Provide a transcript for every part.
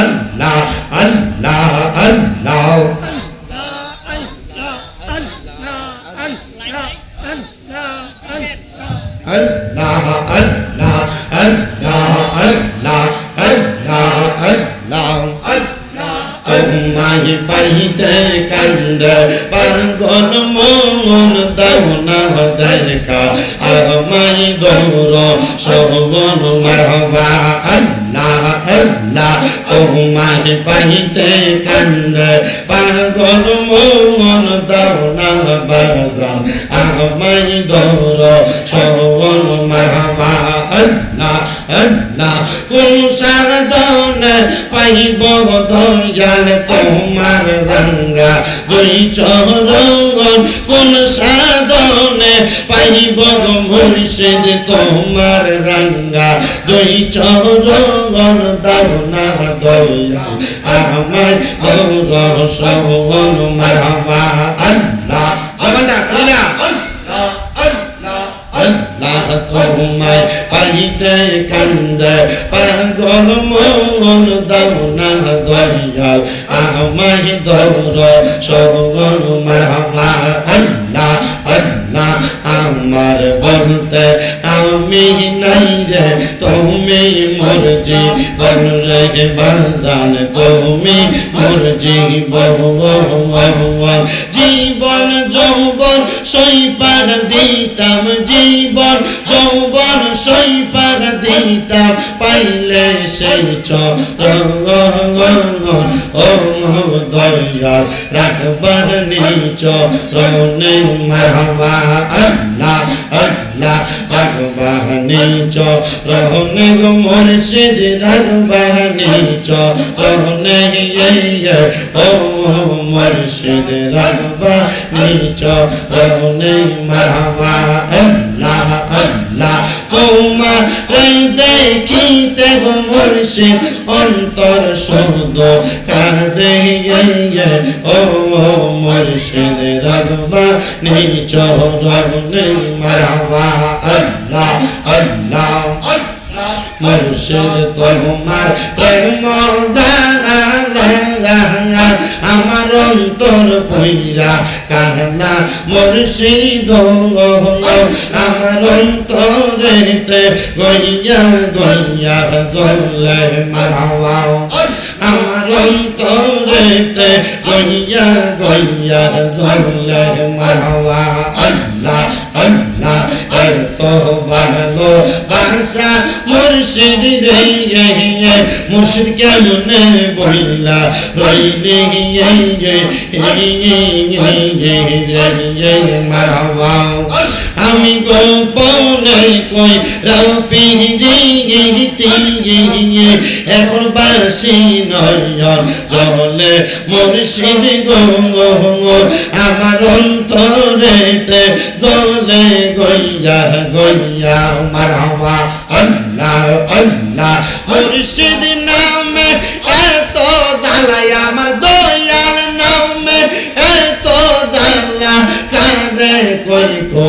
আল্লাহ আল্লাহ আল্লাহ। আল্লাহ আল্লাহ আল্লাহ আল্লাহ আল্লাহ আল্লাহ। আল্লাহ তোমায় পাইতে কান্দে, পাগল মন দাও না দেখা। আমায় দৌড় সবন মারবা আল্লাহ তোমার পাহিতে কান্দ পাগল মন দাও না বাজা আমাই দৌর সবল মারহাবা আল্লাহ আল্লাহ কোন সাগত পাইব দয়াল তোমার রঙ্গা দুই চরঙ্গন কোন সাধনে পাইব মুর্শিদ তোমার রঙ্গা দুই চরঙ্গন দাও না দয়া আমায় গৌর সবন মারবা আল্লাহ তোমায় পাইতে কান্দে পাগল মন দাও না দয়াল। আমায় দৌর সবন মারহামা আল্লাহ আল্লাহ আমার বলতে আমি নাই রে তুমি মোর জীবন রে বাজান তুমি মোর জীবন যৌবন সৈপাগ দিতাম জীবন যৌবন সৈপাগ দিতাম পাইলে সেই চরণ ও দয়াল রাখবার নিচ রনে মারবা আল্লাহ আল্লাহ রাগবাহানি চ, রহনে গো মুর্শিদ রাগবাহানি চ, রহনে ইয়ে, ইয়ে ও মুর্শিদ রাগবাহানি চ, রহনে মারহামা আল্লাহ আল্লাহ। তোমার দেখিতে গো মুর্শিদ, অন্তর শব্দ কাঁদে ইয়ে ইয়ে, ও মুর্শিদ রাগবাহানি চ, রহনে মারহামা আল্লাহ আল্লাহ মুর্শিদ তোমার প্রেম আমার অন্তর পইরা কাহনা মুর্শিদ আমার অন্তরেতে গইয়া গইয়া জলে মারাওয়া আমার অন্তরেতে গইয়া গইয়া জলে মারাওয়া তো ভালো ভাষা মুর্শিদ রইয়ে মুর্শিদ কেমন বইলা রইলে রে মারবা আমি গোপনে কই রাপিরিতি এখন বাসি নয়ন জলে মুর্শিদ গঙ্গ আমার অন্তরেতে জলে গইয়া গইয়া মারাওয়া আল্লাহ আল্লাহ, মুর্শিদ নামে এত দালাই আমার ko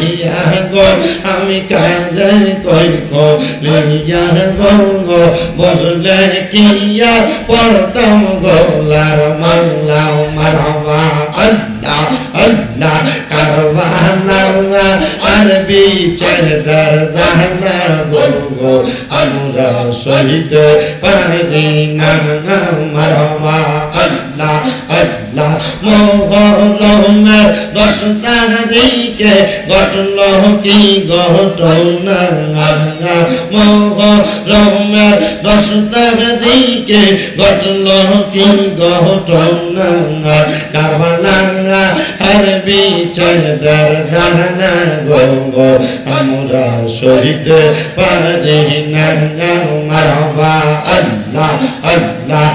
liya go ami kare toy ko liya go go bosle kiya portam go lar mangla marwa Allah Allah karwana আরবি চরদার জাহনা গো আমরা শহীদ পারি না মারমা আল্লাহ আল্লাহ মোহরমের দশটা দিকে ঘটল কি ঘটল আল্লাহ মোহরমের দশটা দিকে ঘটল কি ঘটল কারবালা আর বিচার দারগানা গো আমরা শহীদ পারে না মারবা আল্লাহ আল্লাহ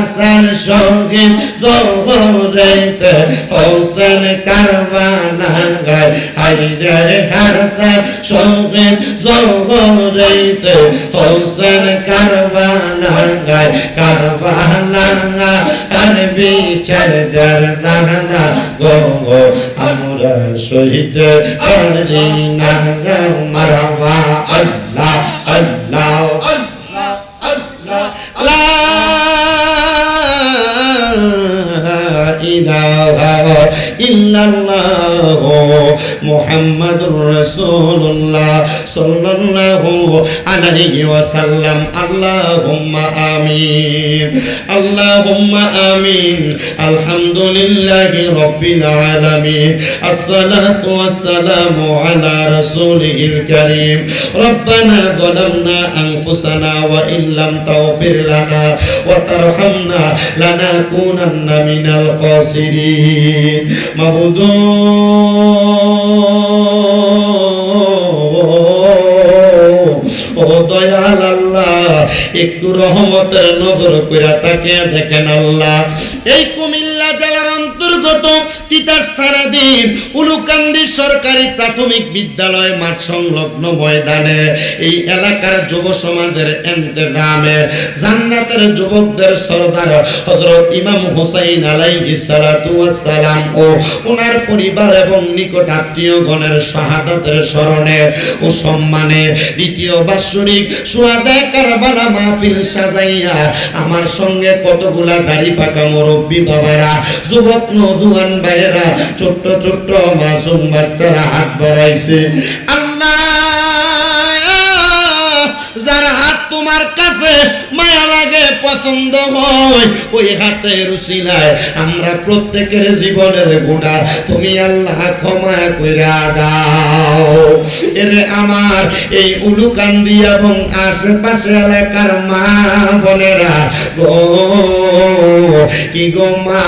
হাসান শহীদ দোহরেতে হোসেন কারবানা গায় হাইরে হাসান শহীদ জোহরেতে হোসেন কারবানা গায় কারবানা আর বিচার দর জানা গো আমরা শহীদ পারি না মারবা আল্লাহ আল্লাহ আল্লাহ আল্লাহ। ইল্লাল্লাহ মোহাম্মদুর রসুল্লাহ সাল্লাল্লাহু আলাইহি ওয়াসাল্লাম। আল্লাহুম্মা আমিন। আল্লাহুম্মা আমিন। আলহামদুলিল্লাহি রাব্বিল আলামিন। আসসালাতু ওয়াসসালামু আলা রাসূলিল কারীম। রব্বানা যালামনা আনফুসানা ওয়া ইন লাম তাগফির লানা ওয়া তারহামনা লানাকুনান্না মিনাল খাসিরিন। মাবুদুন। আল্লাহ একটু রহমতের নজর কইরা তাকে দেখেন আল্লাহ। এই কুমিল্লা জেলার অন্তর্গত তিতাস থানাধীন উলুকান্দি সরকারি প্রাথমিক বিদ্যালয় মাঠ সংলগ্ন ময়দানে, এই এলাকার যুব সমাজের এন্তেজামে জান্নাতের যুবকদের সরদার হযরত ইমাম হুসাইন আলাইহিস সালাতু সালাম ও ওনার পরিবার এবং নিকট আত্মীয়গণের শাহাদাতের স্মরণে ও সম্মানে দ্বিতীয় বাৎসরিক সুয়াদা কারবালা মাহফিল সাজাইয়া আমার সঙ্গে কতগুলা দাড়ি পাকা মুরব্বী বাবারা যুবক নজুয়ান ভাইয়েরা, ছোট্ট ছোট্ট মাসুম বাচ্চারা হাত বাড়াইছে। যার হাত তোমার কাছে মায়া লাগে, পছন্দ হয়, ওই হাতের উসিলায় আমরা প্রত্যেকের জীবনের গুণা, তুমি আল্লাহ ক্ষমা কইরা দাও। এরে আমার, এই উলুকান্দি এবং আশেপাশে এলাকার মা বোনেরা, গো কি গো মা?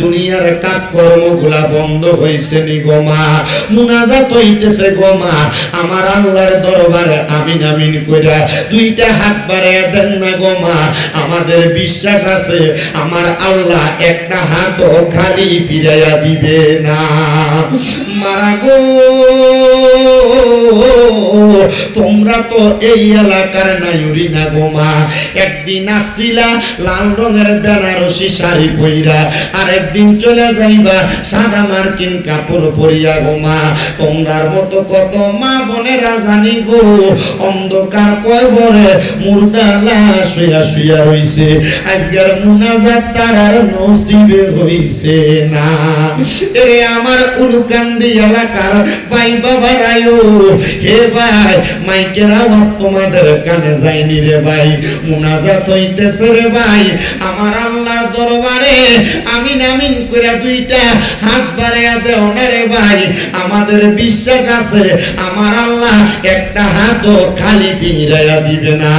দুনিয়ার কাজকর্মগুলা বন্ধ হইছে নি গো মা? মুনাজাত হইতেছে গো মা। আমার আল্লাহর দরবারে আমিন আমিন কইরা দুইটা হাত বাড়াইয়া দেন না গো মা। আমাদের বিশ্বাস আছে, আমার আল্লাহ একটা হাতও খালি ফিরাইয়া দিবে না। মারা গো! তোমরা তো এই এলাকার নায়ুরি না গো মা। একদিন আসছিলা লাল রঙের বেনারসি শাড়ি পইরা আর একদিন চলে যাইবা সাদা মার্কিন কাপড় পরিয়া গো মা। তোমরার মতো কত মা বোনেরা জানি গো। অন্ধকার কয় বরে মুর্দা লাশ শুয়া শুয়া হইছে। আজকের মুনাজাত তারার নসিবে হইছে না। এরে আমার উলকান্দি এলাকার ভাই বাবা রায়ো হে ভাই মাইকের আওয়াজ তোমাদের কানে রে ভাই। মুনাজাত হইতেছে রে ভাই। আমার আল্লাহর দরবারে করে দুইটা হাত বাড়িয়া দেও না রে ভাই। আমাদের বিশ্বাস আছে, আমার আল্লাহ একটা হাতও খালি ফিরাইয়া দিবে না।